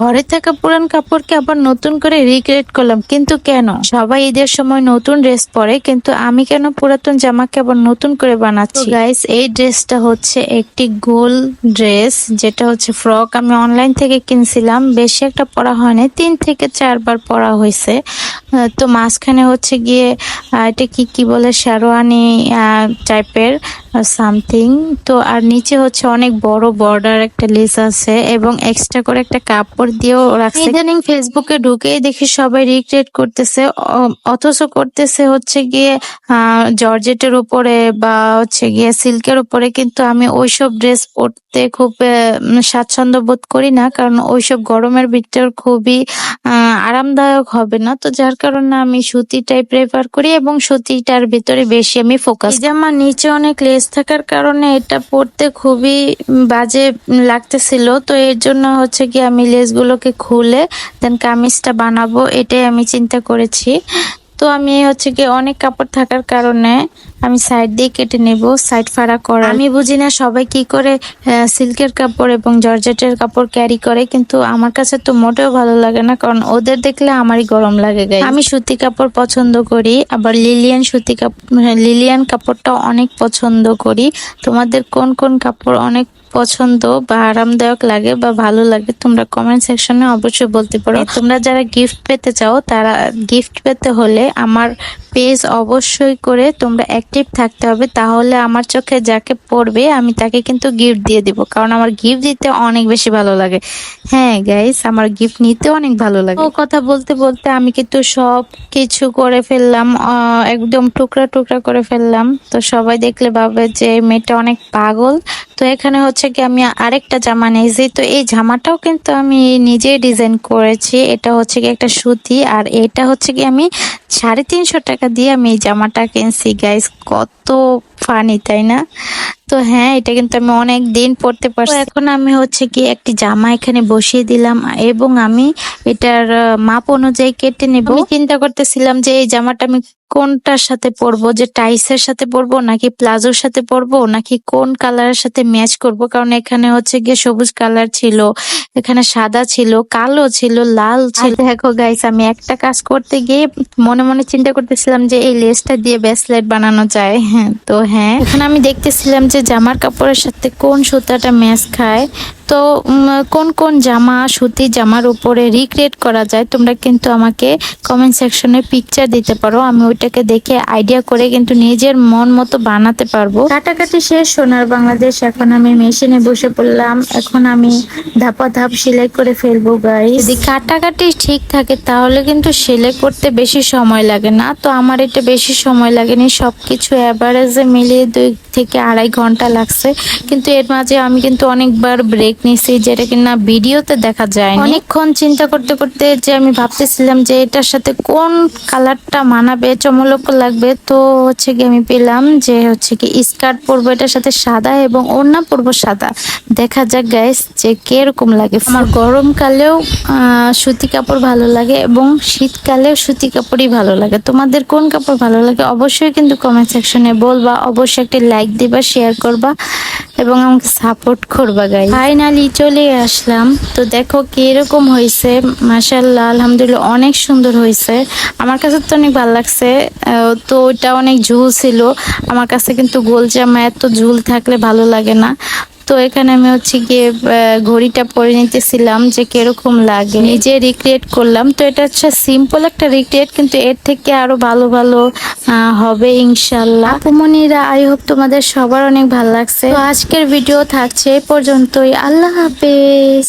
ঘরে থাকা পুরান কাপড়কে আবার নতুন করে রিক্রিয়েট করলাম কিন্তু কেন? সবাই ঈদের সময় নতুন ড্রেস পরে কিন্তু আমি কেন পুরাতন জামাকে আবার নতুন করে বানাচ্ছি? গাইস এই ড্রেসটা হচ্ছে একটি গোল ড্রেস যেটা হচ্ছে ফ্রক আমি অনলাইন থেকে কিনছিলাম বেশি একটা পরা হয়নি তিন থেকে চারবার পরা হয়েছে। তো মাঝখানে হচ্ছে গিয়ে এটা কি কি বলে শেরওয়ানি টাইপের সামথিং তো আর নিচে হচ্ছে অনেক বড় বর্ডার একটা লেস আছে এবং এক্সট্রা করে একটা কাপড় দিয়েও রাখছে। ইদানিং ফেসবুকে ঢুকেই দেখি সবাই রিক্রিয়েট করতেছে অথচ করতেছে হচ্ছে গিয়ে জর্জেটের উপরে বা হচ্ছে গিয়ে সিল্কের উপরে কিন্তু আমি ওইসব ড্রেস পরতে খুব স্বাচ্ছন্দ্য বোধ করি না কারণ ওইসব গরমের ভিতর খুবই আরামদায়ক হবে না। তো যার কারণে আমি সুতিটাই প্রেফার করি এবং সুতিটার ভিতরে বেশি আমি ফোকাস জামা নিচে অনেক লেস থাকার কারণে এটা পড়তে খুবই বাজে লাগতেছিল। তো এর জন্য হচ্ছে কি আমি লেসগুলোকে খুলে দেন কামিজটা বানাবো, এটাই আমি চিন্তা করেছি। আমি হচ্ছে কি অনেক কাপড় থাকার কারণে আমি সাইড দিয়ে কেটে নেব সাইড ফাড়া করা আমি বুঝি না সবাই কি করে সিল্কের কাপড় এবং জর্জেটের কাপড় ক্যারি করে, কিন্তু আমার কাছে তো মোটেও ভালো লাগে না, কারণ ওদের দেখলে আমারই গরম লাগে গায়ে আমি সুতি কাপড় পছন্দ করি, আবার লিলিয়ান সুতি কাপড় লিলিয়ান কাপড়টা অনেক পছন্দ করি। তোমাদের কোন কোন কাপড় অনেক পছন্দ বা আরামদায়ক লাগে বা ভালো লাগে, তোমরা কমেন্ট সেকশনে অবশ্যই বলতে পারো। তোমরা যারা গিফট পেতে চাও, তারা গিফট পেতে হলে আমার পেজ অবশ্যই করে তোমরা অ্যাক্টিভ থাকতে হবে। তাহলে আমার চোখে যাকে পড়বে, আমি তাকে কিন্তু গিফট দিয়ে দিব। কারণ আমার গিফট দিতে অনেক বেশি ভালো লাগে। হ্যাঁ গাইস আমার গিফট নিতে অনেক ভালো লাগে। ও কথা বলতে বলতে আমি কিন্তু সব কিছু করে ফেললাম একদম টুকরা টুকরা করে ফেললাম। তো সবাই দেখলে ভাবে যে মেয়েটা অনেক পাগল। তো এখানে হচ্ছে কি আমি আরেকটা জামা নিয়েছি। তো এই জামাটাও কিন্তু আমি নিজেই ডিজাইন করেছি। এটা হচ্ছে কি একটা সুতি। আর এটা হচ্ছে কি আমি সাড়ে তিনশো টাকা দিয়ে আমি এই জামাটা কিনছি গাইস কত ফানি তাই না? তো হ্যাঁ এটা কিন্তু আমি অনেক দিন পরতে পারছি। এখন আমি হচ্ছে কি একটি জামা এখানে বসিয়ে দিলাম এবং আমি এটার মাপ অনুযায়ী কেটে নেব। চিন্তা করতেছিলাম যে এই জামাটা আমি কোনটার সাথে পরবো? যে টাইসের সাথে পরবো নাকি প্লাজোর সাথে পরবো? নাকি কোন কালারের সাথে ম্যাচ করব? কারণ এখানে হচ্ছে গিয়ে সবুজ কালার ছিল। এখানে সাদা ছিল কালো ছিল লাল ছিল। দেখো গাইস আমি একটা কাজ করতে গিয়ে মনে মনে চিন্তা করতেছিলাম যে এই লেসটা দিয়ে ব্রেসলেট বানানো যায়। হ্যাঁ তো হ্যাঁ এখানে আমি দেখতেছিলাম যে জামার কাপড়ের সাথে কোন সুতাটা ম্যাচ খায়। তো কোন কোন জামা সুতির জামার উপরে রিক্রিয়েট করা যায়, তোমরা কিন্তু আমাকে কমেন্ট সেকশনে পিকচার দিতে পারো। আমি ওইটাকে দেখে আইডিয়া করে কিন্তু নিজের মন মতো বানাতে পারব। কাটাকাটি শেষ, সোনার বাংলাদেশ। এখন আমি মেশিনে বসে পড়লাম। এখন আমি ধাপা ধাপ সেলাই করে ফেলব গাই যদি কাটাকাটি ঠিক থাকে, তাহলে কিন্তু সেলাই করতে বেশি সময় লাগে না। তো আমার এটা বেশি সময় লাগেনি। সবকিছু অ্যাভারেজে মিলিয়ে দুই থেকে আড়াই ঘণ্টা লাগছে। কিন্তু এর মাঝে আমি কিন্তু অনেকবার ব্রেক নিছি, যেটা কিনা ভিডিওতে দেখা যায় অনেকক্ষণ চিন্তা করতে করতে যে আমি ভাবতেছিলাম যে এটার সাথে কোন কালারটা মানাবে চমলক লাগবে। তো হচ্ছে কি আমি পেলাম যে হচ্ছে কি স্কার্ট পরবো, এটার সাথে সাদা এবং ওড়না পরবো সাদা। দেখা যাক গাইস যে কীরকম লাগে। আমার গরমকালেও সুতি কাপড় ভালো লাগে এবং শীতকালেও সুতি কাপড়ই ভালো লাগে। তোমাদের কোন কাপড় ভালো লাগে অবশ্যই কিন্তু কমেন্ট সেকশনে বলবা। অবশ্যই একটা লাইক দিবা শেয়ার করবা। এবং আমাকে সাপোর্ট করবা গাই ফাইনালি চলে আসলাম। তো দেখো কীরকম হয়েছে। মাসাল্লাহ আলহামদুলিল্লাহ অনেক সুন্দর হয়েছে। আমার কাছে তো অনেক ভালো লাগছে। তো ওইটা অনেক ঝুল ছিল। আমার কাছে কিন্তু গোল জামা এত ঝুল থাকলে ভালো লাগে না। তো এখানে আমি হচ্ছে গিয়ে ঘড়িটা পরে নিতেছিলাম যে কীরকম লাগে। নিজে রিক্রিয়েট করলাম। তো এটা হচ্ছে সিম্পল একটা রিক্রিয়েট কিন্তু এর থেকে আরও ভালো ভালো হবে ইনশাল্লাহ। আপুমনিরা আই হোপ তোমাদের সবার অনেক ভালো লাগছে। তো আজকের ভিডিও থাকছে এই পর্যন্তই। আল্লাহ হাফেজ।